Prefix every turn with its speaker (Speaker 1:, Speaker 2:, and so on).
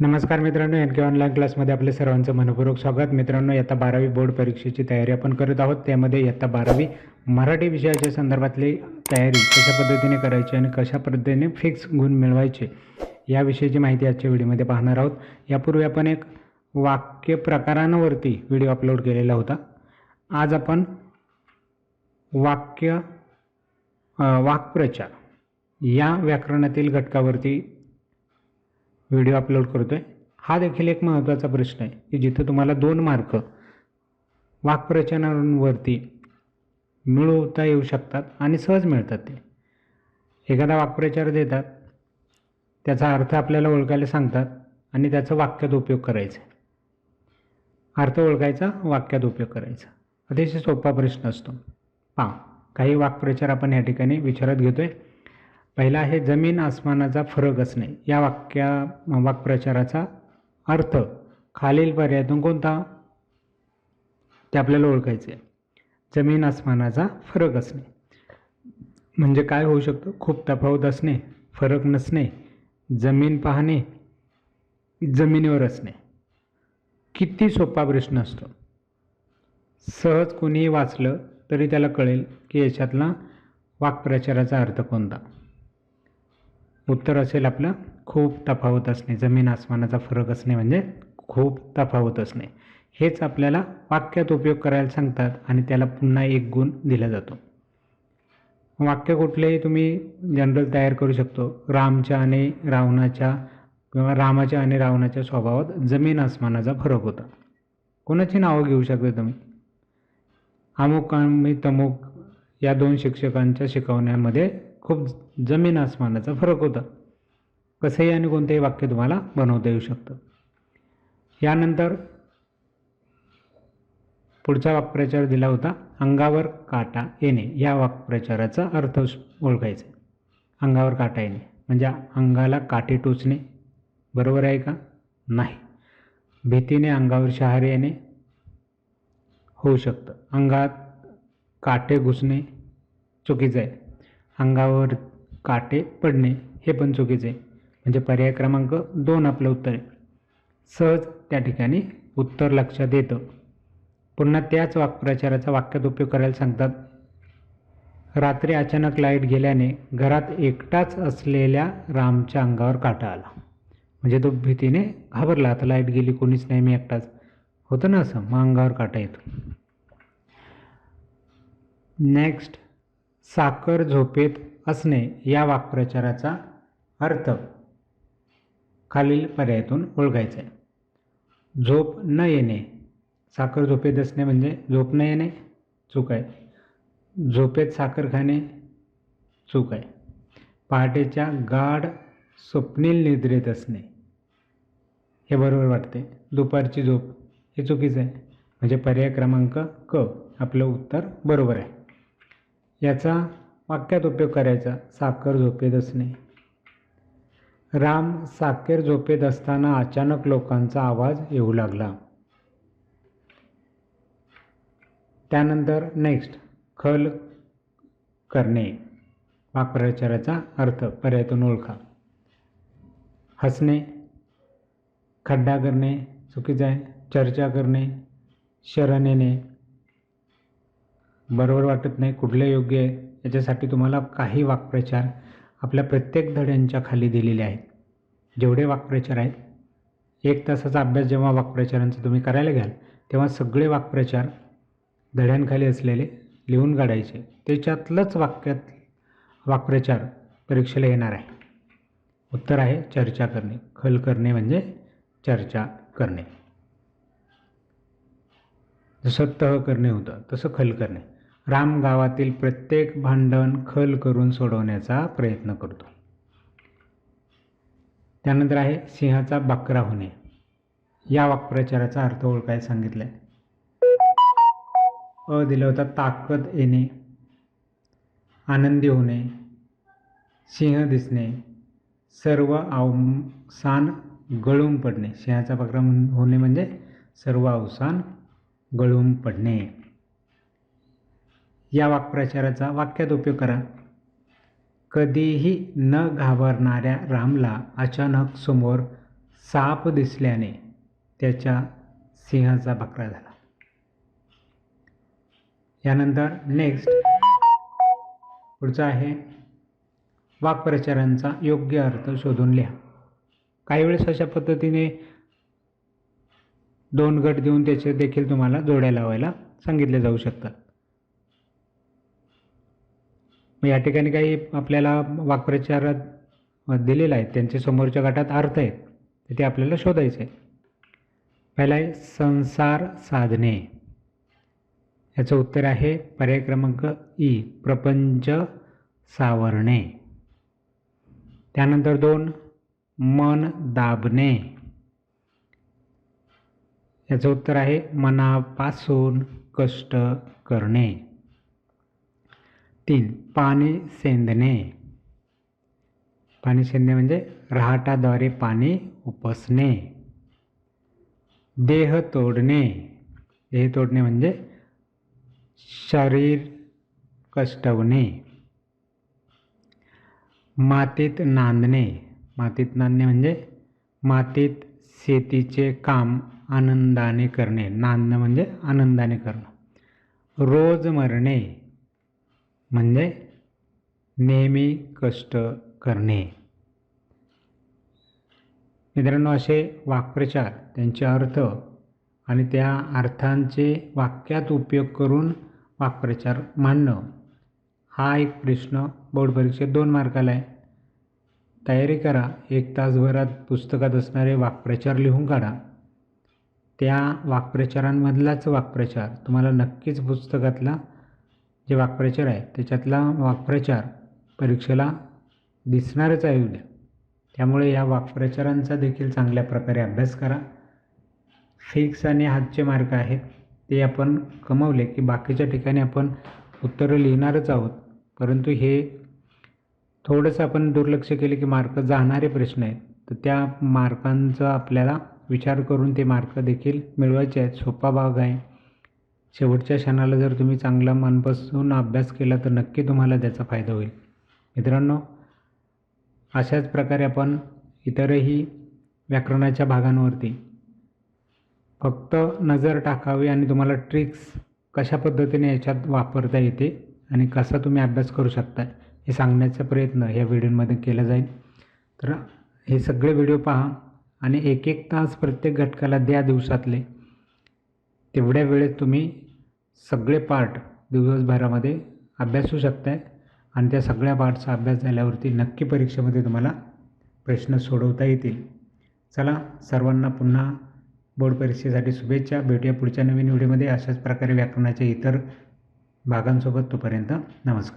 Speaker 1: नमस्कार मित्रांनो एन के ऑनलाईन क्लासमध्ये आपले सर्वांचं मनपूर्वक स्वागत. मित्रांनो इयत्ता बारावी बोर्ड परीक्षेची तयारी आपण करत आहोत. त्यामध्ये इयत्ता बारावी मराठी विषयाच्या संदर्भातली तयारी कशा पद्धतीने करायची आणि कशा पद्धतीने फिक्स गुण मिळवायचे याविषयीची माहिती आजच्या व्हिडिओमध्ये पाहणार आहोत. यापूर्वी आपण एक वाक्य प्रकारांवरती व्हिडिओ अपलोड केलेला होता. आज आपण वाक्य वाक्प्रचार या व्याकरणातील घटकावरती व्हिडिओ अपलोड करतो आहे हा देखील एक महत्त्वाचा प्रश्न आहे की जिथं तुम्हाला दोन मार्क वाक्प्रचारांवरती मिळवता येऊ शकतात आणि सहज मिळतात ते. एखादा वाक्प्रचार देतात त्याचा अर्थ आपल्याला ओळखायला सांगतात आणि त्याचा वाक्यात उपयोग करायचा अर्थ ओळखायचा वाक्यात उपयोग करायचा. अतिशय सोपा प्रश्न असतो. पहा काही वाक्प्रचार आपण या ठिकाणी विचारात घेतो आहे पहिला आहे जमीन आसमानाचा फरक असणे. या वाक्या वाक्प्रचाराचा अर्थ खालील पर्यायातून कोणता? ते आपल्याला ओळखायचे आहे. जमीन आसमानाचा फरक असणे. म्हणजे काय होऊ शकतं? खूप तफावत असणे फरक नसणे जमीन पाहणे जमिनीवर असणे. किती सोपा प्रश्न असतो. सहज कोणीही वाचलं तरी त्याला कळेल की याच्यातला वाक्प्रचाराचा अर्थ कोणता? उत्तर असेल आपलं खूप तफावत असणे जमीन आसमानाचा फरक असणे म्हणजे खूप तफावत असणे. हेच आपल्याला वाक्यात उपयोग करायला सांगतात आणि त्याला पुन्हा एक गुण दिला जातो. वाक्य कुठलेही तुम्ही जनरल तयार करू शकतो. रामच्या आणि रावणाच्या किंवा रामाच्या आणि रावणाच्या स्वभावात जमीन आसमानाचा फरक होता. कोणाची नावं घेऊ शकता तुम्ही? अमुक आणि तमुक या दोन शिक्षकांच्या शिकवण्यामध्ये खूप जमीन आसमानाचा फरक होता. कसंही आणि कोणतंही वाक्य तुम्हाला बनवता येऊ शकतं. यानंतर पुढचा वाक्प्रचार दिला होता अंगावर काटा येणे. या वाक्प्रचाराचा अर्थ ओळखायचा आहे. अंगावर काटा येणे. म्हणजे अंगाला काटे टोचणे. बरोबर आहे का? नाही. भीतीने अंगावर शहारे येणे होऊ शकतं. अंगात काटे घुसणे चुकीचं आहे. अंगावर काटे पडणे हे पण चुकीचं. आहे म्हणजे पर्याय क्रमांक दोन आपलं उत्तर आहे. सहज त्या ठिकाणी उत्तर लक्षात येतं. पुन्हा त्याच वाक्प्रचाराचा वाक्यात उपयोग करायला सांगतात. रात्री अचानक लाइट गेल्याने घरात एकटाच असलेल्या रामच्या अंगावर काटा आला. म्हणजे तो भीतीने घाबरला. आता लाइट गेली कोणीच नाही मी एकटाच. होतं ना असं? मग अंगावर काटा येतो. नेक्स्ट साखर झोपेत असणे या वाक्प्रचाराचा अर्थ खालील पर्यायातून ओळखायचा आहे. झोप न येणे. साखर झोपेत असणे म्हणजे झोप न येणे चूक आहे. झोपेत साखर खाणे चूक आहे. पहाटेच्या गाढ स्वप्नील निद्रेत असणे. हे बरोबर वाटते. दुपारची झोप हे चुकीचं आहे. म्हणजे पर्याय क्रमांक क. आपलं उत्तर बरोबर आहे. याचा वाक्यात उपयोग करायचा. साखर झोपेत असणे. राम साखर झोपेत असताना अचानक लोकांचा आवाज येऊ लागला. त्यानंतर नेक्स्ट खल करणे. वाक्प्रचाराचा अर्थ पर्यायातून ओळखा. हसणे. खड्डा करणे चुकीचं आहे. चर्चा करणे. शरण येणे. बरोबर वाटत नाही कुठलं योग्य आहे. याच्यासाठी तुम्हाला काही वाक्प्रचार आपल्या प्रत्येक धड्यांच्या खाली दिलेले आहेत. जेवढे वाक्प्रचार आहेत एक तासाचा अभ्यास जेव्हा वाक्प्रचारांचा तुम्ही करायला घ्याल तेव्हा सगळे वाक्प्रचार धड्यांखाली असलेले लिहून काढायचे. त्याच्यातलंच वाक्यात वाक्प्रचार परीक्षेला येणार आहे. उत्तर आहे चर्चा करणे. खल करणे म्हणजे चर्चा करणे. जसं तह करणे होतं तसं खल करणे. राम गावातील प्रत्येक भांडण खल करून सोडवण्याचा प्रयत्न करतो. त्यानंतर आहे सिंहाचा बकरा होणे. या वाक्प्रचाराचा अर्थ ओळखायला सांगितलं आहे अ दिलं होतं ताकद येणे आनंदी होणे सिंह दिसणे सर्व अवसान गळून पडणे. सिंहाचा बकरा होणे म्हणजे सर्व अवसान गळून पडणे. या वाक्प्रचाराचा वाक्यात उपयोग करा. कधीही न घाबरणाऱ्या रामला अचानक समोर साप दिसल्याने त्याच्या सिंहाचा बकरा झाला. यानंतर नेक्स्ट पुढचं आहे. वाक्प्रचारांचा योग्य अर्थ शोधून लिहा. काही वेळेस अशा पद्धतीने दोन गट देऊन त्याचे देखील तुम्हाला जोड्या लावायला सांगितले जाऊ शकतात. मग या ठिकाणी काही आपल्याला वाक्प्रचारात दिलेला आहे. त्यांच्या समोरच्या गटात अर्थ आहेत. तर ते आपल्याला शोधायचे आहे पहिला आहे संसार साधने. याचं उत्तर आहे पर्याय क्रमांक ई प्रपंच सावरणे. त्यानंतर दोन मन दाबणे. याचं उत्तर आहे मनापासून कष्ट करणे. तीन पाणी शेंदणे पाणी शेंदणे म्हणजे रहाटाद्वारे पाणी उपसणे. देह तोडणे. देह तोडणे म्हणजे शरीर कष्टवणे. मातीत नांदणे. मातीत नांदणे म्हणजे मातीत शेतीचे काम आनंदाने करणे. नांदणं म्हणजे आनंदाने करणं. रोज मरणे. म्हणजे नेहमी कष्ट करणे. मित्रांनो असे वाक्प्रचार त्यांचे अर्थ आणि त्या अर्थांचे वाक्यात उपयोग करून वाक्प्रचार मांडणं हा एक प्रश्न बोर्ड परीक्षेत दोन मार्काला आहे. तयारी करा एक तासभरात पुस्तकात असणारे वाक्प्रचार लिहून काढा. त्या वाक्प्रचारांमधलाच वाक्प्रचार तुम्हाला नक्कीच पुस्तकातला जे वाक्प्रचार आहे त्याच्यातला वाक्प्रचार परीक्षेला दिसणारच आहे उद्या. त्यामुळे या वाक्प्रचारांचा देखील चांगल्या प्रकारे अभ्यास करा. फिक्स आणि हातचे मार्क आहेत ते आपण कमवले की बाकीच्या ठिकाणी आपण उत्तरं लिहिणारच आहोत. परंतु हे थोडंसं आपण दुर्लक्ष केले की मार्क जाणारे प्रश्न आहेत तर त्या मार्कांचा आपल्याला विचार करून ते मार्क देखील मिळवायचे आहेत. सोपा भाग आहे. शेवटच्या क्षणाला जर तुम्ही चांगला मनपासून अभ्यास केला तर नक्की तुम्हाला त्याचा फायदा होईल. मित्रांनो अशाच प्रकारे आपण इतरही व्याकरणाच्या भागांवरती फक्त नजर टाकावी आणि तुम्हाला ट्रिक्स कशा पद्धतीने याच्यात वापरता येते आणि कसा तुम्ही अभ्यास करू शकता हे सांगण्याचा प्रयत्न या व्हिडिओमध्ये केला जाईल. तर हे सगळे व्हिडिओ पहा आणि एक एक तास प्रत्येक घटकाला द्या दिवसातले. तेवढ्या वेळेत तुम्ही सगळे पार्ट दिवसभरामध्ये अभ्यासू शकताय. आणि त्या सगळ्या पार्टचा अभ्यास झाल्यावरती नक्की परीक्षेमध्ये तुम्हाला प्रश्न सोडवता येतील. चला सर्वांना पुन्हा बोर्ड परीक्षेसाठी शुभेच्छा. भेटूया पुढच्या नवीन व्हिडिओमध्ये. अशाच प्रकारे व्याकरणाच्या इतर भागांसोबत तोपर्यंत नमस्कार.